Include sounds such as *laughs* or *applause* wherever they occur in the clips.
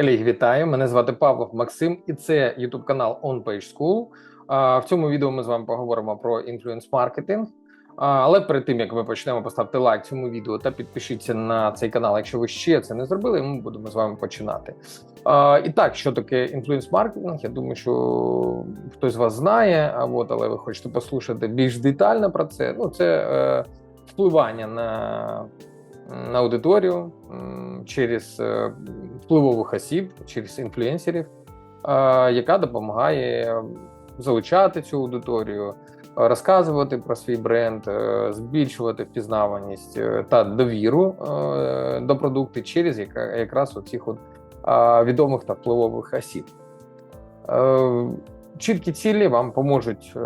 Колеги, вітаю! Мене звати Павлов Максим, і це YouTube канал On Page School. В цьому відео ми з вами поговоримо про інфлюенс маркетинг. Але перед тим як ми почнемо, поставте лайк цьому відео та підпишіться на цей канал, якщо ви ще це не зробили. Ми будемо з вами починати. І так, що таке інфлюенс маркетинг? Я думаю, що хтось з вас знає, а от, але ви хочете послухати більш детально про це. Ну, це е, впливання на на аудиторію через е, впливових осіб, через інфлюенсерів, яка допомагає залучати цю аудиторію, розказувати про свій бренд, е, збільшувати впізнаваність е, та довіру до продукту через якраз оцих от відомих та впливових осіб. Чіткі цілі вам поможуть е,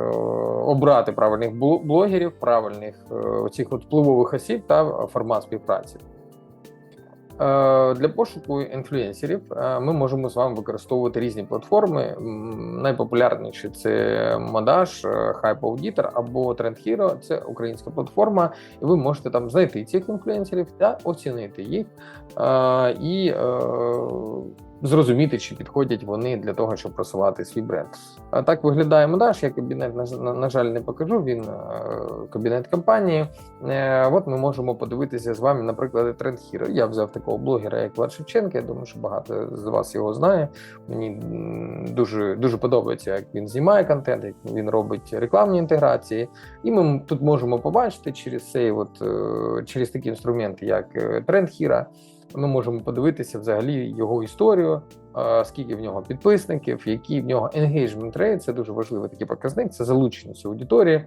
обрати правильних блогерів, правильних е, оцих от впливових осіб та формат співпраці. Е, для пошуку інфлюенсерів ми можемо з вами використовувати різні платформи. Найпопулярніші це Модаш, Hype Auditor або Trend Hero. Це українська платформа, і ви можете там знайти цих інфлюенсерів та оцінити їх. І зрозуміти, чи підходять вони для того, щоб просувати свій бренд. А так виглядає модаш. Я кабінет на, жаль не покажу. Він е, кабінет компанії. Е, от ми можемо подивитися з вами, наприклад, тренд Hero. Я взяв такого блогера, як Влад Шевченко. Я думаю, що багато з вас його знає. Мені дуже дуже подобається, як він знімає контент, як він робить рекламні інтеграції. І ми тут можемо побачити через цей, от е, через такі інструменти, як тренд Hero, ми можемо подивитися взагалі його історію, скільки в нього підписників, який в нього engagement rate, це дуже важливий такий показник. Це залученість аудиторії.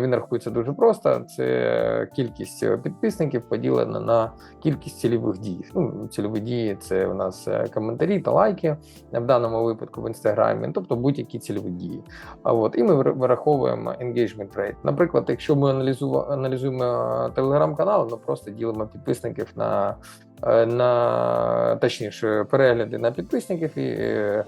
Він рахується дуже просто. Це кількість підписників поділена на кількість цільових дій. Ну, Цільові дії це у нас е, коментарі та лайки в даному випадку в інстаграмі, тобто будь-які цільові дії. А от і ми вираховуємо engagement rate. Наприклад, якщо ми аналізуємо телеграм-канал, ми просто ділимо підписників на Е, на точніше перегляди на підписників і е,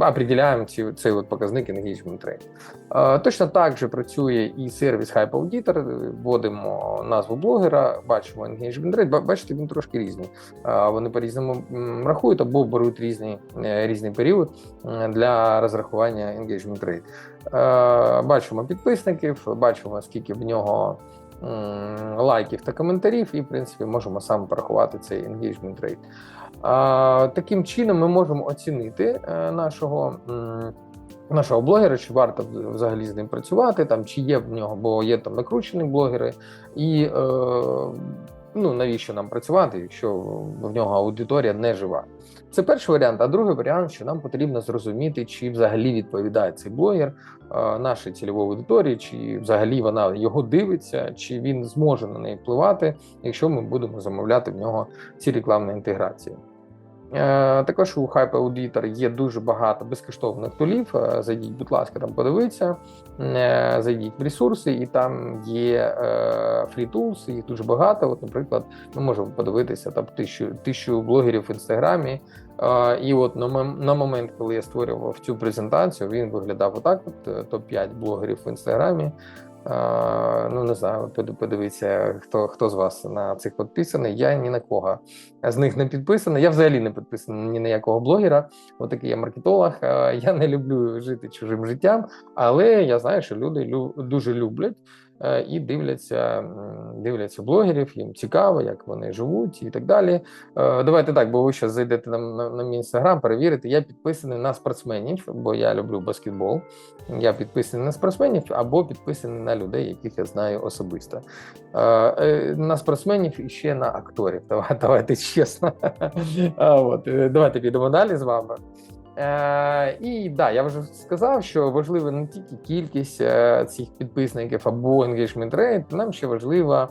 определяємо ці, цей от показник engagement rate. Точно так же працює і сервіс Hype Auditor. Вводимо назву блогера, бачимо engagement rate. Бачите, він трошки різний. Вони по-різному рахують або беруть різний е, різний період для розрахування engagement rate. Бачимо підписників, бачимо, скільки в нього лайків та коментарів, і в принципі можемо саме порахувати цей engagement rate. Таким чином ми можемо оцінити е, нашого. Нашого блогера, чи варто взагалі з ним працювати, там чи є в нього, бо є там накручені блогери, і е, ну навіщо нам працювати, якщо в нього аудиторія не жива. Це перший варіант. А другий варіант, що нам потрібно зрозуміти, чи взагалі відповідає цей блогер нашій цільової аудиторії, чи взагалі вона його дивиться, чи він зможе на неї впливати, якщо ми будемо замовляти в нього ці рекламні інтеграції. Е, також у Hype Auditor є дуже багато безкоштовних тулів. Е, зайдіть, будь ласка, там подивіться, е, зайдіть в ресурси, і там є free tools, їх дуже багато. От, наприклад, ми можемо подивитися там тисячу тисячу блогерів в інстаграмі. І от на момент, коли я створював цю презентацію, він виглядав отак: от топ 5 блогерів в інстаграмі. Ну, не знаю, подивіться, хто хто з вас на цих підписаний. Я ні на кого з них не підписаний. Я взагалі не підписаний ні на якого блогера. Отакий я маркетолог. Я не люблю жити чужим життям, але я знаю, що люди дуже люблять і дивляться дивляться блогерів, їм цікаво, як вони живуть і так далі. Е, давайте так, бо ви зараз зайдете на, на, на мій інстаграм, перевірите. Я підписаний на спортсменів, бо я люблю баскетбол. Я підписаний на спортсменів або підписаний на людей, яких я знаю особисто. Е, на спортсменів і ще на акторів. *laughs* Давайте чесно. *laughs* От, Давайте підемо далі з вами. Е, І да, я вже сказав, що важлива не тільки кількість е, цих підписників або engagement rate, нам ще важлива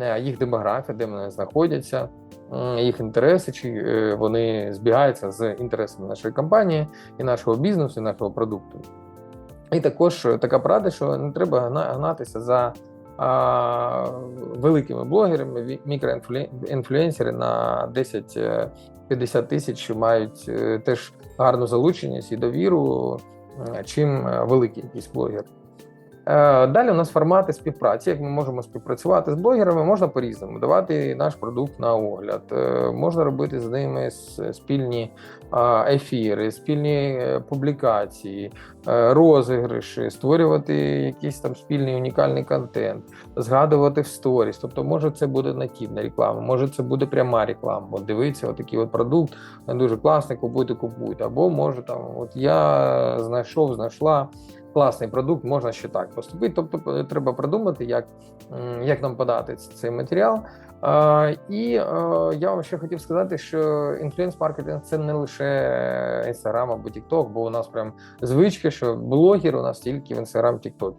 е, їх демографія, де вони знаходяться, їх інтереси, чи е, вони збігаються з інтересами нашої компанії і нашого бізнесу, і нашого продукту. І також така порада, що не треба гнатися за а, великими блогерами, мікроінфлюенсери на 10-50 тисяч мають теж гарну залученість і довіру, чим великий якийсь блогер. Е, Далі у нас формати співпраці. Як ми можемо співпрацювати з блогерами, можна по-різному давати наш продукт на огляд, е, можна робити з ними спільні ефіри, спільні е, публікації, розіграші, створювати якийсь там спільний унікальний контент, згадувати в сторіс. Тобто, може, це буде нативна реклама, може це буде пряма реклама. От дивіться, отакий от продукт дуже класний, купуйте, купуйте. Або може там, от я знайшов, знайшла класний продукт, можна ще так поступити. Тобто е, треба продумати, як, як нам подати цей матеріал. І е, я вам ще хотів сказати, що інфлюенс-маркетинг це не лише Instagram або TikTok, бо у нас прям звички, що блогер у нас тільки в Instagram, TikTok.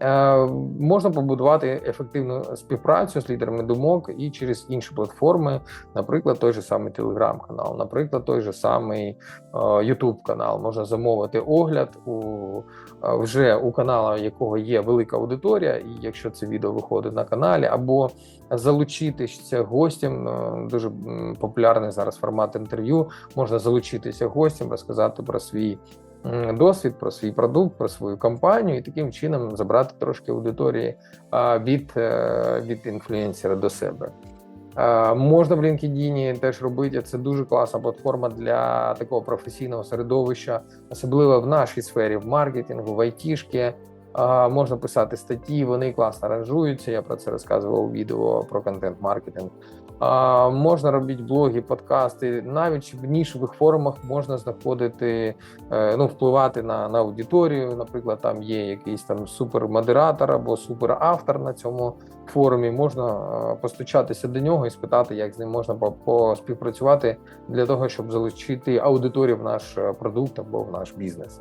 Е, Можна побудувати ефективну співпрацю з лідерами думок і через інші платформи, наприклад, той же самий Telegram-канал, наприклад, той же самий е, YouTube канал. Можна замовити огляд у е, вже у канала, якого є велика аудиторія, і якщо це відео виходить на каналі, або залучитися гостям. е, Дуже популярний зараз формат інтерв'ю. Можна залучитися гостям, розказати про свій досвід, про свій продукт, про свою компанію, і таким чином забрати трошки аудиторії від, е, від інфлюенсера до себе. Можна в LinkedIn теж робити. Це дуже класна платформа для такого професійного середовища, особливо в нашій сфері, в маркетингу, в айтішки. Можна писати статті, вони класно ранжуються. Я про це розказував у відео про контент-маркетинг. Е, Можна робити блоги, подкасти. Навіть в нішових форумах можна знаходити, е, ну, впливати на, на аудиторію. Наприклад, там є якийсь там супермодератор або суперавтор на цьому форумі. Можна е, постучатися до нього і спитати, як з ним можна по- поспівпрацювати для того, щоб залучити аудиторію в наш е, продукт або в наш бізнес.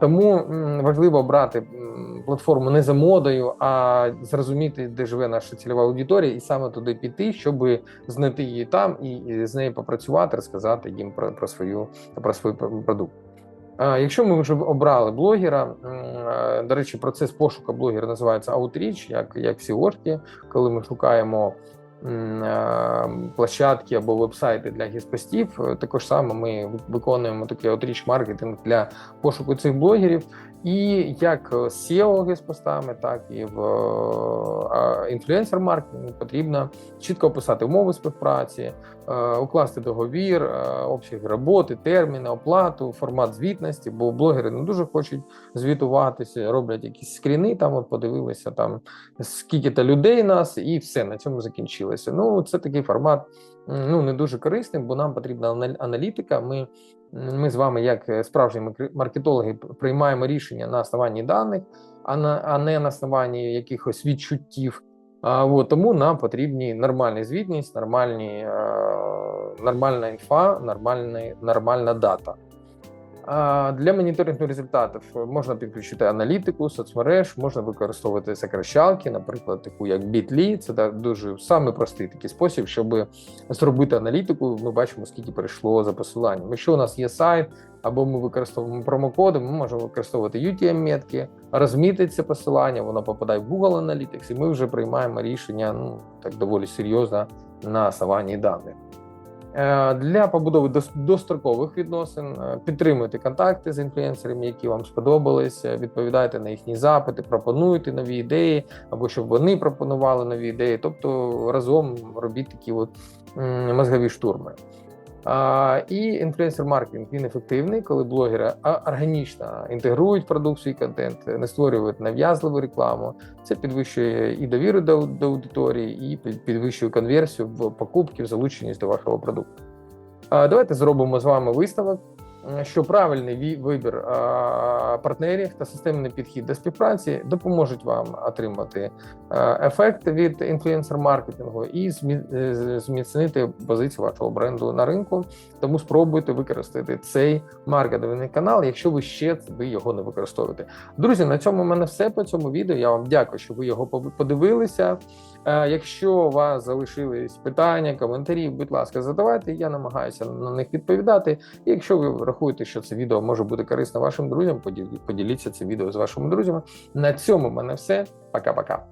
Тому важливо брати платформу не за модою, а зрозуміти, де живе наша цільова аудиторія, і саме туди піти, щоб знайти її там і з нею попрацювати, розказати їм про, про свою про свій продукт. Якщо ми вже обрали блогера, до речі, процес пошуку блогера називається Outreach, як, як всі ошки, коли ми шукаємо площадки або вебсайти для гіспостів. е, Також саме ми виконуємо такий outreach маркетинг для пошуку цих блогерів. І як з SEO гіспостами, так і в інфлюенсер маркетингу потрібно чітко описати умови співпраці, е, укласти договір, е, обсяги роботи, терміни, оплату, формат звітності, бо блогери не дуже хочуть звітуватися, роблять якісь скріни, там от подивилися там скільки то людей нас, і все на цьому закінчилося. Ну це такий формат. Ну не дуже корисний, бо нам потрібна ана- аналітика. Ми, ми з вами, як е, справжні маркетологи, приймаємо рішення на основанні даних, а на а не на основанні якихось відчуттів. А, от, тому нам потрібні нормальна звітність, нормальні, е, нормальна інфа, нормальна, нормальна дата. Для моніторингу результатів можна підключити аналітику, соцмереж, можна використовувати сокращалки, наприклад, таку як Bitly. Це дуже самий простий такий спосіб, щоб зробити аналітику. Ми бачимо, скільки прийшло за посиланням. Якщо у нас є сайт, або ми використовуємо промокоди, ми можемо використовувати UTM-метки, розмітити це посилання, воно попадає в Google Analytics, і ми вже приймаємо рішення ну так доволі серйозно на основанні даних. Е, Для побудови дострокових відносин е, підтримуйте контакти з інфлюенсерами, які вам сподобались, е, відповідайте на їхні запити, пропонуйте нові ідеї, або щоб вони пропонували нові ідеї. Тобто разом робіть такі от мозгові штурми. А, І інфлюенсер маркетинг він ефективний, коли блогери органічно інтегрують продукт в свій контент, не створюють нав'язливу рекламу. Це підвищує і довіру до, до аудиторії, і під- підвищує конверсію в покупки, в залученість до вашого продукту. А, Давайте зробимо з вами висновок, що правильний вибір партнерів та системний підхід до співпраці допоможуть вам отримати ефект від інфлюенсер-маркетингу і е, зміцнити позицію вашого бренду на ринку. Тому спробуйте використати цей маркетинговий канал, якщо ви ще ви його не використовуєте. Друзі, на цьому в мене все по цьому відео. Я вам дякую, що ви його подивилися. Е, Якщо у вас залишились питання, коментарі, будь ласка, задавайте. Я намагаюся на них відповідати. І якщо ви рахуєте, що це відео може бути корисно вашим друзям, поділіться це відео з вашими друзями. На цьому в мене все. Пока-пока.